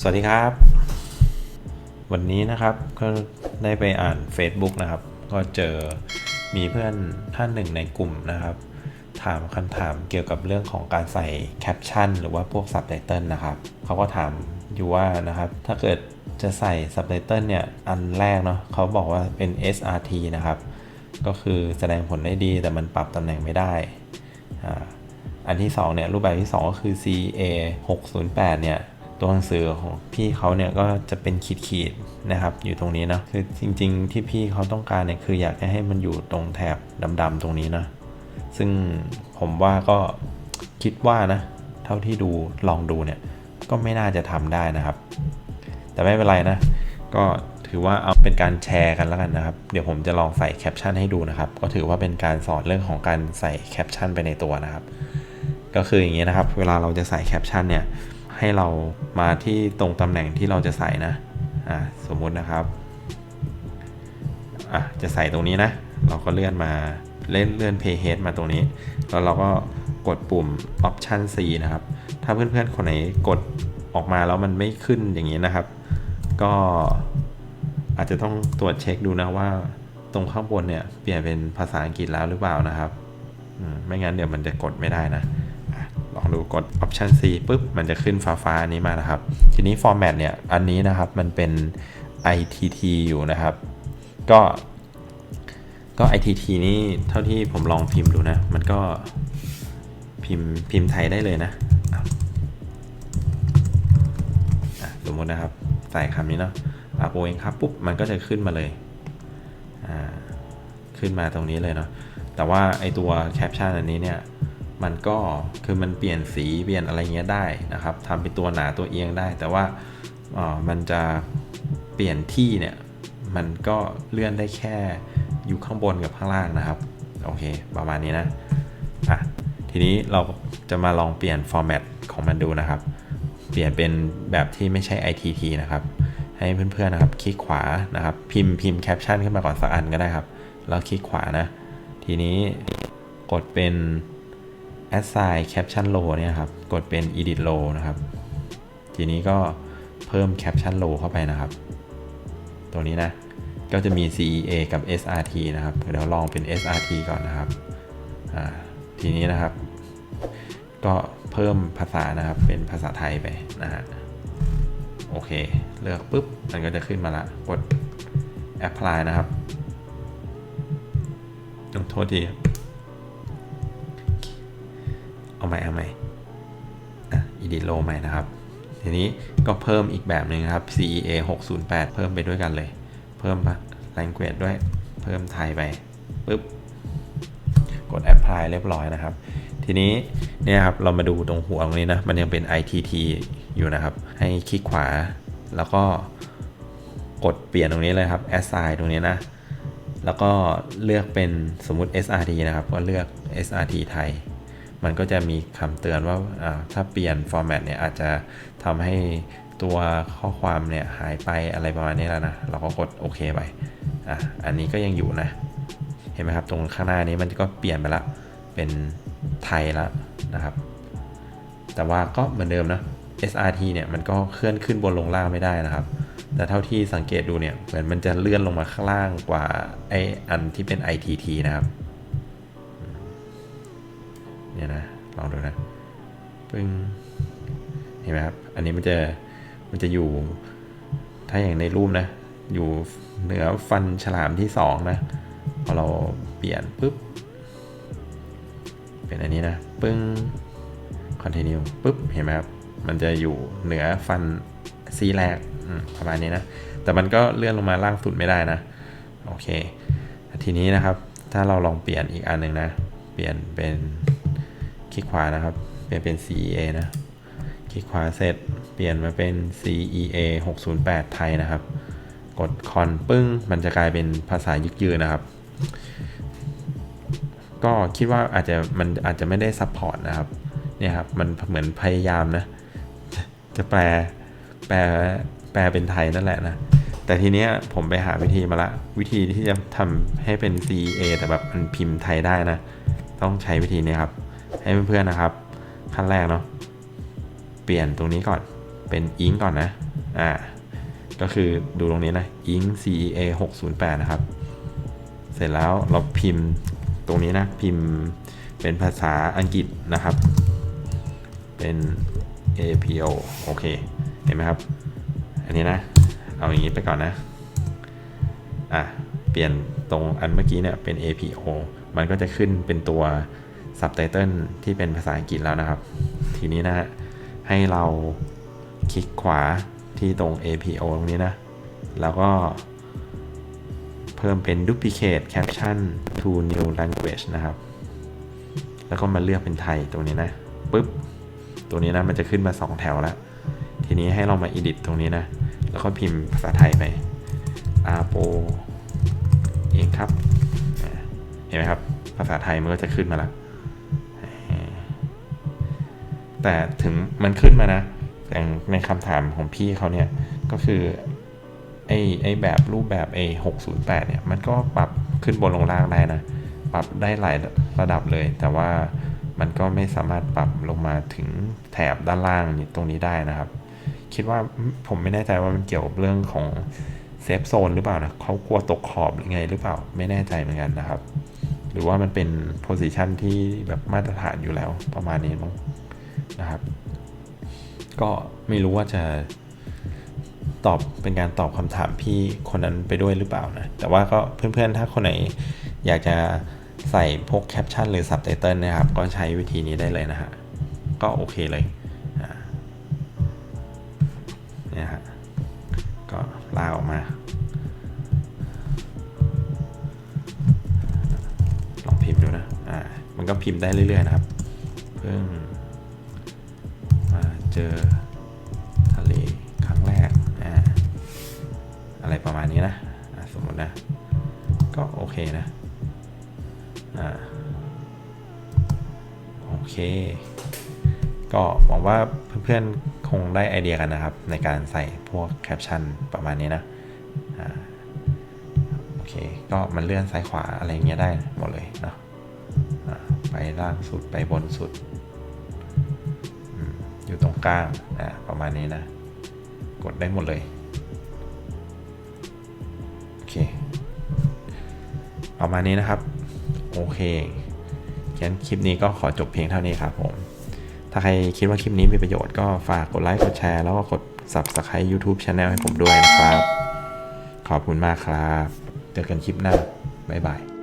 สวัสดีครับ วันนี้นะครับก็ได้ไปอ่าน Facebook นะครับ ก็เจอมีเพื่อนท่านหนึ่งในกลุ่มนะครับ ถามคำถามเกี่ยวกับเรื่องของการใส่แคปชั่นหรือว่าพวกซับไตเติลนะครับเขาก็ถามอยู่ว่านะครับ ถ้าเกิดจะใส่ซับไตเติลเนี่ย อันแรกเนาะเขาบอกว่าเป็น SRT นะครับ ก็คือแสดงผลได้ดีแต่มันปรับตำแหน่งไม่ได้อ่าอันที่2เนี่ยรูปแบบที่ 2 ก็คือ CA 608เนี่ย ตัวหนังสือของพี่เขาเนี่ยก็จะเป็นขีดๆนะครับ อยู่ตรงนี้นะคือจริง ๆ ที่พี่เขาต้องการเนี่ยคืออยากจะให้มันอยู่ตรงแถบดำๆตรงนี้นะซึ่งผมว่าก็คิดว่านะ เท่าที่ดูลองดูเนี่ยก็ไม่น่าจะทำได้นะครับ แต่ไม่เป็นไรนะ ก็ถือว่าเอาเป็นการแชร์กันแล้วกันนะครับ เดี๋ยวผมจะลองใส่แคปชั่นให้ดูนะครับ ก็ถือว่าเป็นการสอนเรื่องของการใส่แคปชั่นไปในตัวนะครับ ก็คืออย่างนี้นะครับ เวลาเราจะใส่แคปชั่นเนี่ย ให้เรามาที่ตรงตำแหน่งที่เราจะใส่นะอ่าสมมุตินะครับอะจะใส่ตรงนี้นะ เราก็เลื่อนมาเล่นเลื่อน Pay Head มาตรงนี้ แล้วเราก็กดปุ่ม Option C นะครับ ถ้าเพื่อนๆ คนไหนกดออกมาแล้วมันไม่ขึ้นอย่างนี้นะครับ ก็อาจจะต้องตรวจเช็คดูนะว่าตรงข้างบนเนี่ย เปลี่ยนเป็นภาษาอังกฤษแล้วหรือเปล่านะครับอืมไม่งั้นเดี๋ยวมันจะกดไม่ได้นะ ลองดูกด Option C ปุ๊บ มันจะขึ้นฟ้าฟ้าๆอันนี้มานะครับ ทีนี้ Format เนี่ย อันนี้นะครับ มันเป็น ITT อยู่นะครับ ก็ก็ ITT นี่เท่าที่ผมลองพิมพ์ดูนะ มันก็พิมพ์พิมพ์ไทยได้เลยนะสมมตินะครับ ใส่คำนี้เนาะอาโปเองครับปุ๊บ มันก็จะขึ้นมาเลย ขึ้นมาตรงนี้เลยเนาะ แต่ว่าไอตัวแคปชั่นอันนี้เนี่ย มันก็คือมันเปลี่ยนสีเปลี่ยนอะไรเงี้ยได้นะครับทำเป็นตัวหนาตัวเอียงได้ แต่ว่าอ่อมันจะเปลี่ยนที่เนี่ยมันก็เลื่อนได้แค่อยู่ข้างบนกับข้างล่างนะครับโอเค ประมาณนี้นะอะทีนี้เราจะมาลองเปลี่ยนฟอร์แมตของมันดูนะครับ เปลี่ยนเป็นแบบที่ไม่ใช่ ITT นะครับ ให้เพื่อนๆนะครับ คลิกขวานะครับ พิมพ์พิมพ์แคปชั่นขึ้นมาก่อนสักอันก็ได้ครับ แล้วคลิกขวานะ ทีนี้กดเป็น assign caption row เนี่ยครับ กดเป็น edit row นะครับ ทีนี้ก็เพิ่ม caption row เข้าไปนะครับ ตัวนี้นะ ก็จะมี CEA กับ SRT นะครับ เดี๋ยวลองเป็น SRT ก่อนนะครับ ทีนี้นะครับ ก็เพิ่มภาษานะครับ เป็นภาษาไทยไปนะฮะ โอเค เลือกปุ๊บ มันก็จะขึ้นมาละ กด apply นะครับต้องโทษทีครับ เอาใหม่เอาใหม่อะ edit row ใหม่นะครับ ทีนี้ก็เพิ่มอีกแบบหนึ่งครับ CEA 608 เพิ่มไปด้วยกันเลย เพิ่ม language ด้วย เพิ่มไทยไปปุ๊บ กด apply เรียบร้อยนะครับ ทีนี้เนี่ยครับ เรามาดูตรงหัวตรงนี้นะ มันยังเป็น ITT อยู่นะครับ ให้คลิกขวา แล้วก็กดเปลี่ยนตรงนี้เลยครับ assign ตรงนี้นะแล้วก็เลือกเป็นสมมุติ SRT นะครับ ก็เลือก SRT ไทย มันก็จะมีคำเตือนว่าถ้าเปลี่ยน format เนี่ยอาจจะทำให้ตัวข้อความเนี่ยหายไปอะไรประมาณนี้แล้วนะ เราก็กดโอเคไปอะอันนี้ก็ยังอยู่นะ เห็นไหมครับตรงข้างหน้านี้มันก็เปลี่ยนไปละเป็นไทยล้วนะครับ แต่ว่าก็เหมือนเดิมนะ SRT เนี่ยมันก็เคลื่อนขึ้นบนลงล่างไม่ได้นะครับ แต่เท่าที่สังเกตดูเนี่ยเหมือนมันจะเลื่อนลงมาข้างล่างกว่าไออันที่เป็น ITT นะครับ เนี่ยนะลองดูนะปึ้งเห็นไหมครับ อันนี้มันจะมันจะอยู่ ถ้าอย่างในรูปนะ อยู่เหนือฟันฉลามที่สองนะพอเราเปลี่ยนปุ๊บ เป็นอันนี้นะปึ้ง continue ปุ๊บเห็นไหมครับ มันจะอยู่เหนือฟันซีแรกประมาณนี้นะ แต่มันก็เลื่อนลงมาล่างสุดไม่ได้นะ โอเค ทีนี้นะครับ ถ้าเราลองเปลี่ยนอีกอันหนึ่งนะ เปลี่ยนเป็น คลิกขวานะครับ เปลี่ยนเป็น CEA นะ คลิกขวาเสร็จ เปลี่ยนมาเป็น CEA 608 ไทยนะครับ กดคอนปึ้ง มันจะกลายเป็นภาษายึกยือนะครับ ก็คิดว่าอาจจะมันอาจจะไม่ได้ซัพพอร์ตนะครับ เนี่ยครับ มันเหมือนพยายามนะ จะแปล แปล แปลเป็นไทยนั่นแหละนะแต่ทีเนี้ยผมไปหาวิธีมาละ วิธีที่จะทำให้เป็น CA แต่แบบมันพิมพ์ไทยได้นะ ต้องใช้วิธีนี้ครับ ให้เพื่อนๆนะครับ ขั้นแรกเนาะเปลี่ยนตรงนี้ก่อนเป็นอิงก่อนนะอ่าก็คือดูตรงนี้นะอิง CEA 608 นะครับ เสร็จแล้วเราพิมพ์ตรงนี้นะ พิมพ์เป็นภาษาอังกฤษนะครับ เป็น APO โอเค เห็นไหมครับ อันนี้นะ เอาอย่างนี้ไปก่อนนะ อะ เปลี่ยนตรงอันเมื่อกี้เนี่ยเป็น APO มันก็จะขึ้นเป็นตัว Subtitle ที่เป็นภาษาอังกฤษแล้วนะครับ ทีนี้นะฮะให้เราคลิกขวาที่ตรง APO ตรงนี้นะ แล้วก็เพิ่มเป็น duplicate caption to new language นะครับ แล้วก็มาเลือกเป็นไทยตรงนี้นะปุ๊บ ตัวนี้นะมันจะขึ้นมา 2 แถวแล้ว ทีนี้ให้เรามา edit ตรงนี้นะ แล้วก็พิมพ์ภาษาไทยไปอาโปเองครับ เห็นไหมครับ ภาษาไทยมันก็จะขึ้นมาแล้ว แต่ถึงมันขึ้นมานะแต่ในคำถามของพี่เขาเนี่ย ก็คือไอ้ไอ้แบบรูปแบบไอ้608เนี่ย มันก็ปรับขึ้นบนลงล่างได้นะ ปรับได้หลายระดับเลย แต่ว่ามันก็ไม่สามารถปรับลงมาถึงแถบด้านล่างตรงนี้ได้นะครับ คิดว่าผมไม่แน่ใจว่ามันเกี่ยวกับเรื่องของเซฟโซนหรือเปล่านะเขากลัวตกขอบหรือไงหรือเปล่า ไม่แน่ใจเหมือนกันนะครับ หรือว่ามันเป็นโพสิชันที่แบบมาตรฐานอยู่แล้วประมาณนี้มั้ง นะครับ ก็ไม่รู้ว่าจะตอบเป็นการตอบคำถามพี่คนนั้นไปด้วยหรือเปล่านะ แต่ว่าก็เพื่อนๆ ถ้าคนไหนอยากจะใส่พวกแคปชั่นหรือซับไตเติลนะครับ ก็ใช้วิธีนี้ได้เลยนะฮะ ก็โอเคเลยเนี่ยฮะ ก็ลาออกมา ลองพิมพ์ดูนะ อ่า มันก็พิมพ์ได้เรื่อยๆนะครับ เพิ่ง เจอทะเลครั้งแรกอ่าอะไรประมาณนี้นะสมมตินะ ก็โอเคนะอ่าโอเค ก็หวังว่าเพื่อนๆคงได้ไอเดียกันนะครับ ในการใส่พวกแคปชั่นประมาณนี้นะอ่าโอเค ก็มันเลื่อนซ้ายขวาอะไรเงี้ยได้หมดเลยเนาะไปล่างสุดไปบนสุด อยู่ตรงกลางอ่าประมาณนี้นะ กดได้หมดเลย โอเค ประมาณนี้นะครับ โอเคงั้นคลิปนี้ก็ขอจบเพียงเท่านี้ครับผม ถ้าใครคิดว่าคลิปนี้มีประโยชน์ก็ฝากกดไลค์กดแชร์แล้วก็กด Subscribe YouTube Channel ให้ผมด้วยนะครับ ขอบคุณมากครับ เจอกันคลิปหน้า บ๊ายบาย